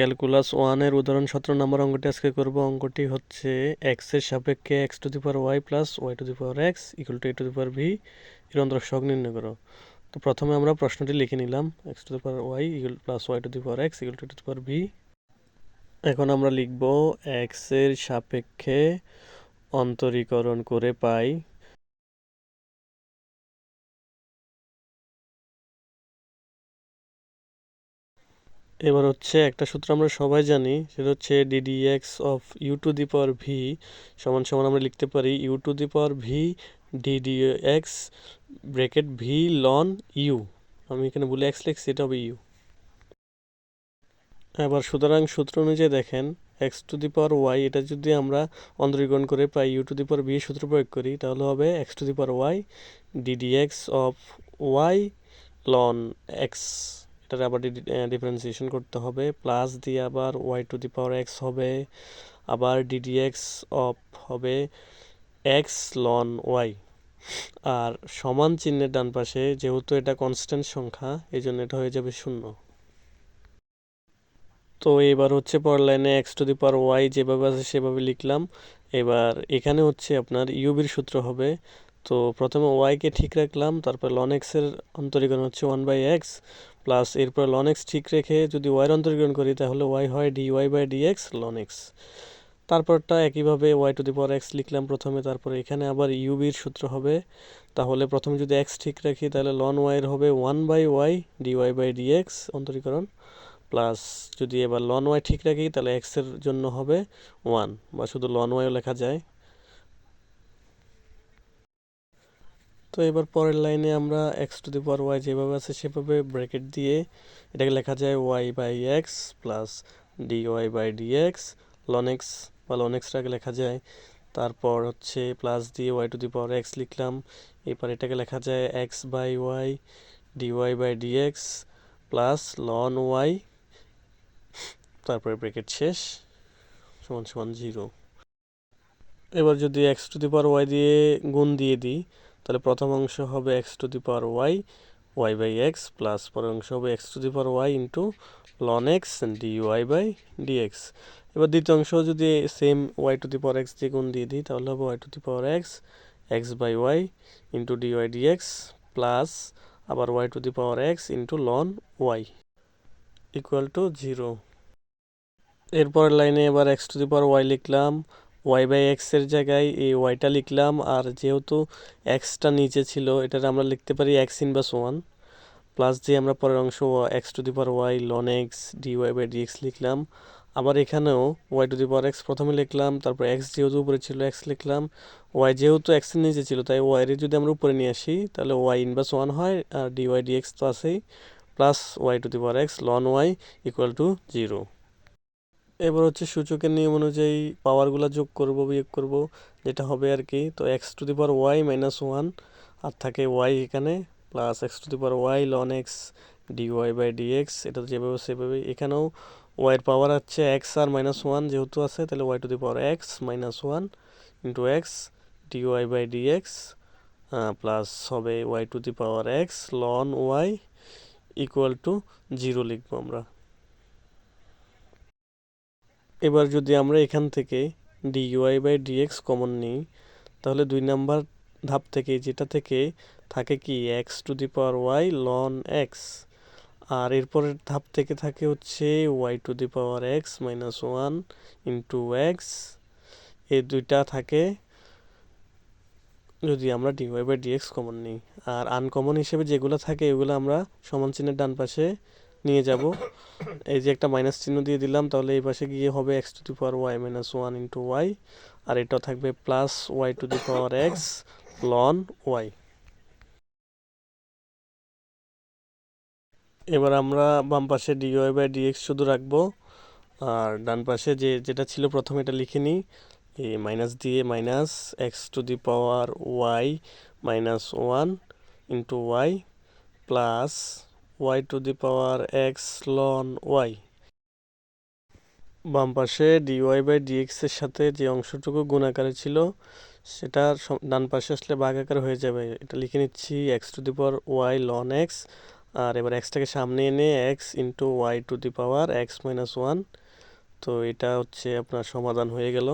Calculus ওয়ানের উদাহরণ সতেরো নম্বর অঙ্কটি আজকে করব। অঙ্কটি হচ্ছে এক্সের সাপেক্ষে X to the power Y plus Y to the power X equal to A to the power V এর অন্তরক সহগ নির্ণয় করো। তো প্রথমে আমরা প্রশ্নটি লিখে নিলাম। X to the power Y equal plus Y to the power X equal to to the power V এখন আমরা লিখব এক্সের সাপেক্ষে অন্তরীকরণ করে পাই এবার হচ্ছে একটা সূত্র আমরা সবাই জানি, সেটা হচ্ছে DD X of U to the power V সমান সমান আমরা লিখতে পারি U to the power V DD X bracket V ln U আমি এখানে বলে এক্স লিখছি, এটা হবে ইউ এবার সুতরাং সূত্র অনুযায়ী দেখেন X to the power Y এটা যদি আমরা অন্তরীকরণ করে পাই U to the power V সূত্র প্রয়োগ করি, তাহলে হবে X to the power Y DD X of Y ln X এটার আবার ডিফারেন্সিয়েশন করতে হবে প্লাস দিয়ে আবার Y to the power X হবে, আবার ডিডি এক্স অফ হবে এক্স লন ওয়াই আর সমান চিহ্নের ডান পাশে যেহেতু এটা কনস্ট্যান্ট সংখ্যা, এই জন্য এটা হয়ে যাবে শূন্য। তো এবার হচ্ছে পর লাইনে X to the power Y যেভাবে আছে সেভাবে লিখলাম। এবার এখানে হচ্ছে আপনার ইউবির সূত্র হবে। তো প্রথমে ওয়াইকে ঠিক রাখলাম, তারপর লন এক্সের অন্তরীকরণ হচ্ছে ওয়ান বাই এক্স প্লাস এরপর লন এক্স ঠিক রেখে যদি ওয়াইয়ের অন্তরীকরণ করি, তাহলে ওয়াই হয় D Y by D X ln X তারপরটা একইভাবে Y to the power X লিখলাম প্রথমে, তারপরে এখানে আবার ইউবির সূত্র হবে। তাহলে প্রথমে যদি এক্স ঠিক রাখি, তাহলে লন ওয়াইয়ের হবে one by Y D Y by D X অন্তরীকরণ। Plus যদি এবার লন ওয়াই ঠিক রাখি, তাহলে এক্সের জন্য হবে ওয়ান বা শুধু লন ওয়াইও লেখা যায়। তো এবার পরের লাইনে আমরা X to the power Y যেভাবে আছে সেভাবে ব্র্যাকেট দিয়ে এটাকে লেখা যায় Y by X plus D Y by D X ln X বা লন এক্সটাকে লেখা যায়। তারপর হচ্ছে প্লাস দিয়ে Y to the power X লিখলাম। এরপর এটাকে লেখা যায় X by Y D Y by D X plus ln Y তারপরে ব্রেকেট শেষ, সমান সমান জিরো এবার যদি X to the power Y দিয়ে গুণ দিয়ে দিই তাহলে প্রথম অংশ হবে X to the power Y Y by X plus পরের অংশ হবে X to the power Y into ln X D Y by D X এবার দ্বিতীয় অংশ যদি same Y to the power X দিয়ে গুণ দিয়ে দিই, তাহলে হবে Y to the power X X by Y into D Y D X plus আবার Y to the power X into ln Y equal to zero এরপরের লাইনে এবার X to the power Y লিখলাম। ওয়াই বাই এক্সের জায়গায় এই ওয়াইটা লিখলাম, আর যেহেতু এক্সটা নিচে ছিল, এটার আমরা লিখতে পারি X in inverse one plus দিয়ে আমরা পরের অংশ X to the power Y ln X D Y by D X লিখলাম। আবার এখানেও Y to the power X প্রথমে লিখলাম, তারপর এক্স যেহেতু উপরে ছিল এক্স লিখলাম। ওয়াই যেহেতু এক্সের নিচে ছিল, তাই ওয়াইয়ের যদি আমরা উপরে নিয়ে আসি, তাহলে ওয়াই ইনভার্স ওয়ান হয়, আর ডি ওয়াই ডি এক্স তো আছেই plus Y to the power X ln Y equal to zero এবার হচ্ছে সূচকের নিয়ম অনুযায়ী পাওয়ারগুলো যোগ করব, বিয়োগ করব, যেটা হবে আর কি। তো X to the power Y minus one আর থাকে ওয়াই এখানে plus X to the power Y ln X D Y by D X এটা যেভাবে সেভাবে। এখানেও ওয়াইয়ের পাওয়ার আছে এক্স আর মাইনাস ওয়ান যেহেতু আছে, তাহলে Y to the power X minus one into X D Y by D X plus হবে Y to the power X ln Y equal to zero লিখব আমরা। এবার যদি আমরা এখান থেকে D Y by DX common নিই, তাহলে দুই নাম্বার ধাপ থেকে, যেটা থেকে থাকে কি X to the power Y ln X আর এরপরের ধাপ থেকে থাকে হচ্ছে Y to the power X minus one into X এই দুইটা থাকে যদি আমরা D Y by DX common নিই। আর আনকমন হিসেবে যেগুলো থাকে, এগুলো আমরা সমান চিহ্নের ডান পাশে নিয়ে যাব। এই যে একটা মাইনাস চিহ্ন দিয়ে দিলাম, তাহলে এই পাশে গিয়ে হবে X to the power Y minus one into Y আর এটা থাকবে plus Y to the power X ln Y এবার আমরা বাম পাশে ডি ওয়াই বাই ডিএক্স শুধু রাখব, আর ডান পাশে যে, যেটা ছিল প্রথমে এটা লিখে নিই। এই মাইনাস দিয়ে minus X to the power Y minus one into Y plus Y to the power X ln Y বাম পাশে ডিওয়াই বাই ডিএক্স এর সাথে যে অংশটুকু গুণ আকারে ছিল সেটার ডান পাশে আসলে ভাগ আকারে হয়ে যাবে। এটা লিখে নিচ্ছি X to the power Y ln X আর এবার এক্সটাকে সামনে এনে X into Y to the power X minus one তো এটা হচ্ছে আপনার সমাধান হয়ে গেল।